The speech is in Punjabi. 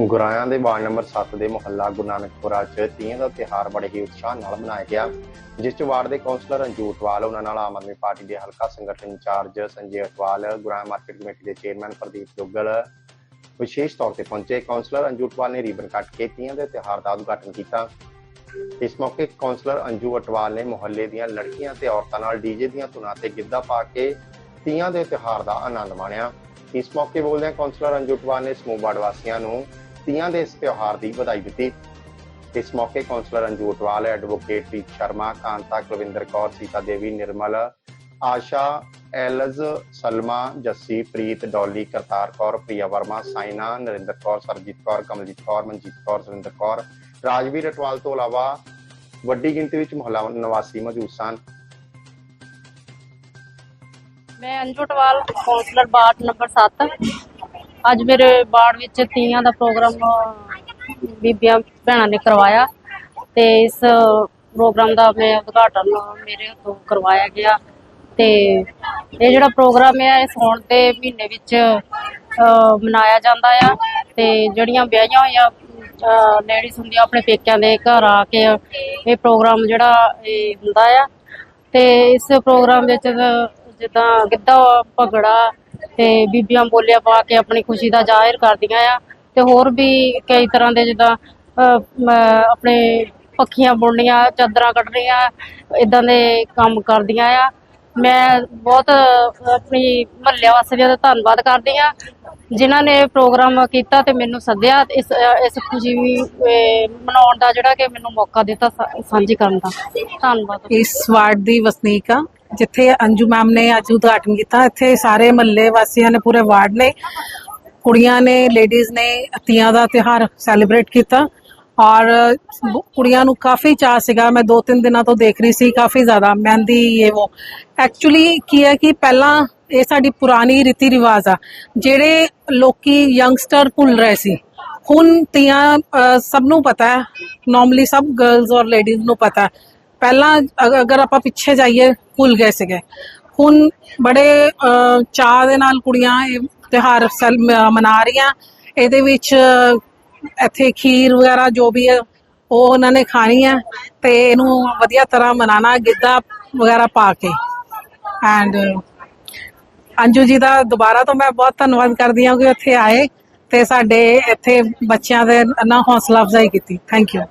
ਗੁਰਾਇਆਂ ਦੇ ਵਾਰਡ ਨੰਬਰ 7 ਦੇ ਮੁਹੱਲਾ ਗੁਰੂ ਨਾਨਕਪੁਰਾ 'ਚ ਤੀਆਂ ਦਾ ਤਿਹਾਰ ਬੜੇ ਹੀ ਉਤਸ਼ਾਹ ਨਾਲ ਮਨਾਇਆ ਗਿਆ, ਜਿਸ 'ਚ ਵਾਰਡ ਦੇ ਕੌਂਸਲਰ ਰਣਜੀਤ ਅਟਵਾਲ, ਉਹਨਾਂ ਨਾਲ ਆਮ ਆਦਮੀ ਪਾਰਟੀ ਦੇ ਹਲਕਾ ਸੰਗਠਨ incharge Sanjay Atwal, Goraya market committee ਦੇ ਚੇਅਰਮੈਨ ਪ੍ਰਦੀਪ ਜੋਗਲ ਵਿਸ਼ੇਸ਼ ਤੌਰ ਤੇ ਪਹੁੰਚੇ। ਕੌਂਸਲਰ ਅੰਜੂ ਨੇ ਰੀਬਨ ਕੱਟ ਕੇ ਤੀਆਂ ਦੇ ਤਿਹਾਰ ਦਾ ਉਦਘਾਟਨ ਕੀਤਾ। ਇਸ ਮੌਕੇ ਕੌਂਸਲਰ ਅੰਜੂ ਅਟਵਾਲ ਨੇ ਮੁਹੱਲੇ ਦੀਆਂ ਲੜਕੀਆਂ ਤੇ ਔਰਤਾਂ ਨਾਲ ਡੀਜੇ ਦੀਆਂ ਧੁਨਾਂ ਤੇ ਗਿੱਧਾ ਪਾ ਕੇ ਤੀਆਂ ਦੇ ਤਿਹਾਰ ਦਾ ਆਨੰਦ ਮਾਣਿਆ। ਇਸ ਮੌਕੇ ਬੋਲਦਿਆਂ ਕੌਂਸਲਰ ਅੰਜੂ ਅਟਵਾਲ ਨੇ ਸਮੂਹ ਵਾਰਡ ਵਾਸੀਆਂ ਨੂੰ ਤੀਆਂ ਦੇ ਇਸ ਤਿਉਹਾਰ ਦੀ ਵਧਾਈ ਦਿੱਤੀ। ਇਸ ਮੌਕੇ ਕੌਂਸਲਰ ਅੰਜੂ ਐਡਵੋਕੇਟ ਪ੍ਰੀਤ ਸ਼ਰਮਾ, ਕਾਂਤਾ ਕੁਲਵਿੰਦਰ ਕੌਰ, ਸੀਤਾ ਦੇਵੀ, ਨਿਰਮਲ, ਆਸ਼ਾ, ਐਲਜ਼, ਸਲਮਾ, ਜੱਸੀ, ਪ੍ਰੀਤ, ਡੋਲੀ, ਕਰਤਾਰ ਕੌਰ, ਪ੍ਰਿਆ ਵਰਮਾ, ਸਾਇਨਾ, ਨਰਿੰਦਰ ਕੌਰ, ਸਰਜੀਤ ਕੌਰ, ਕਮਲਜੀਤ ਕੌਰ, ਮਨਜੀਤ ਕੌਰ, ਸੁਰਿੰਦਰ ਕੌਰ, ਰਾਜਵੀਰ ਅਟਵਾਲ ਤੋਂ ਇਲਾਵਾ ਵੱਡੀ ਗਿਣਤੀ ਵਿੱਚ ਮੁਹੱਲਾ ਨਿਵਾਸੀ ਮੌਜੂਦ ਸਨ। ਮੈਂ Anju Atwal councillor ward number 7 ਅੱਜ ਮੇਰੇ ਵਾਰਡ ਵਿੱਚ ਤੀਆਂ ਦਾ ਪ੍ਰੋਗਰਾਮ ਬੀਬੀਆਂ ਭੈਣਾਂ ਨੇ ਕਰਵਾਇਆ ਤੇ ਇਸ ਪ੍ਰੋਗਰਾਮ ਦਾ ਮੈਂ ਉਦਘਾਟਨ ਮੇਰੇ ਹੱਥੋਂ ਕਰਵਾਇਆ ਗਿਆ ਤੇ ਇਹ ਜਿਹੜਾ ਪ੍ਰੋਗਰਾਮ ਹੈ ਇਹ ਸੌਣ ਦੇ ਮਹੀਨੇ ਵਿੱਚ ਮਨਾਇਆ ਜਾਂਦਾ ਆ ਤੇ ਜਿਹੜੀਆਂ ਵਿਆਹੀਆਂ ਹੋਈਆਂ ਲੇਡੀਜ਼ ਹੁੰਦੀਆਂ ਆਪਣੇ ਪੇਕਿਆਂ ਦੇ ਘਰ ਆ ਕੇ ਇਹ ਪ੍ਰੋਗਰਾਮ ਜਿਹੜਾ ਇਹ ਹੁੰਦਾ ਆ ਤੇ ਇਸ ਪ੍ਰੋਗਰਾਮ ਵਿੱਚ ਜਿੱਦਾਂ ਗਿੱਧਾ, ਭਗੜਾ ਤੇ ਬੀਬੀਆਂ ਬੋਲਿਆ ਪਾ ਕੇ ਆਪਣੀ ਖੁਸ਼ੀ ਦਾ ਜ਼ਾਹਿਰ ਕਰਦੀਆਂ ਆ ਤੇ ਹੋਰ ਵੀ ਕਈ ਤਰ੍ਹਾਂ ਦੇ ਜਿੱਦਾਂ ਆਪਣੇ ਪੱਖੀਆਂ ਬੁਣਨੀਆਂ, ਚਾਦਰਾਂ ਕੱਢਣੀਆਂ ਇਦਾਂ ਦੇ ਕੰਮ ਕਰਦੀਆਂ ਆ। ਮੈਂ ਬਹੁਤ ਆਪਣੀ ਮਹੱਲੇ ਵਾਸੀਆਂ ਦਾ ਧੰਨਵਾਦ ਕਰਦੀ ਆ, ਜਿਨ੍ਹਾਂ ਨੇ ਪ੍ਰੋਗਰਾਮ ਕੀਤਾ ਤੇ ਮੈਨੂੰ ਸੱਦਿਆ ਇਸ ਇਸ ਖੁਸ਼ੀ ਮਨਾਉਣ ਦਾ ਜਿਹੜਾ ਕਿ ਮੈਨੂੰ ਮੌਕਾ ਦਿੱਤਾ ਸਾਂਝੀ ਕਰਨ ਦਾ। ਧੰਨਵਾਦ। ਇਸ ਵਾਰਡ ਦੀ ਵਸਨੀਕ ਆ। ਜਿੱਥੇ ਅੰਜੂ ਮੈਮ ਨੇ ਅੱਜ ਉਦਘਾਟਨ ਕੀਤਾ, ਇੱਥੇ ਸਾਰੇ ਮਹੱਲੇ ਵਾਸੀਆਂ ਨੇ, ਪੂਰੇ ਵਾਰਡ ਨੇ, ਕੁੜੀਆਂ ਨੇ ਲੇਡੀਜ਼ ਨੇ ਤੀਆਂ ਦਾ ਤਿਉਹਾਰ ਸੈਲੀਬ੍ਰੇਟ ਕੀਤਾ ਔਰ ਕੁੜੀਆਂ ਨੂੰ ਕਾਫੀ ਚਾਅ ਸੀਗਾ। ਮੈਂ ਦੋ ਤਿੰਨ ਦਿਨਾਂ ਤੋਂ ਦੇਖ ਰਹੀ ਸੀ, ਕਾਫੀ ਜ਼ਿਆਦਾ ਮਹਿੰਦੀ ਇਹ ਉਹ। ਐਕਚੁਅਲੀ ਕੀ ਹੈ ਕਿ ਪਹਿਲਾਂ ਇਹ ਸਾਡੀ ਪੁਰਾਣੀ ਰੀਤੀ ਰਿਵਾਜ ਆ, ਜਿਹੜੇ ਲੋਕੀ ਯੰਗਸਟਰ ਭੁੱਲ ਰਹੇ ਸੀ। ਹੁਣ ਤੀਆਂ ਸਭ ਨੂੰ ਪਤਾ ਹੈ ਨਾਰਮਲੀ ਸਭ ਗਰਲਸ ਔਰ ਲੇਡੀਜ਼ ਨੂੰ ਪਤਾ ਹੈ। ਪਹਿਲਾਂ ਅਗ- ਅਗਰ ਆਪਾਂ ਪਿੱਛੇ ਜਾਈਏ ਭੁੱਲ ਗਏ ਸੀਗੇ। ਹੁਣ ਬੜੇ ਅਹ, ਚਾਅ ਦੇ ਨਾਲ ਕੁੜੀਆਂ ਇਹ ਤਿਉਹਾਰ ਸੈਲ ਮਨਾ ਰਹੀਆਂ। ਇਹਦੇ ਵਿੱਚ ਇੱਥੇ ਖੀਰ ਵਗੈਰਾ ਜੋ ਵੀ ਹੈ ਉਹ ਉਹਨਾਂ ਨੇ ਖਾਣੀ ਹੈ ਤੇ ਇਹਨੂੰ ਵਧੀਆ ਤਰ੍ਹਾਂ ਮਨਾਣਾ ਗਿੱਧਾ ਵਗੈਰਾ ਪਾ ਕੇ। ਐਂਡ ਅੰਜੂ ਜੀ ਦਾ ਦੁਬਾਰਾ ਤੋਂ ਮੈਂ ਬਹੁਤ ਧੰਨਵਾਦ ਕਰਦੀ ਹਾਂ ਕਿ ਇੱਥੇ ਆਏ ਤੇ ਸਾਡੇ ਇੱਥੇ ਬੱਚਿਆਂ ਦੇ ਨਾ ਹੌਸਲਾ ਅਫਜ਼ਾਈ ਕੀਤੀ। Thank you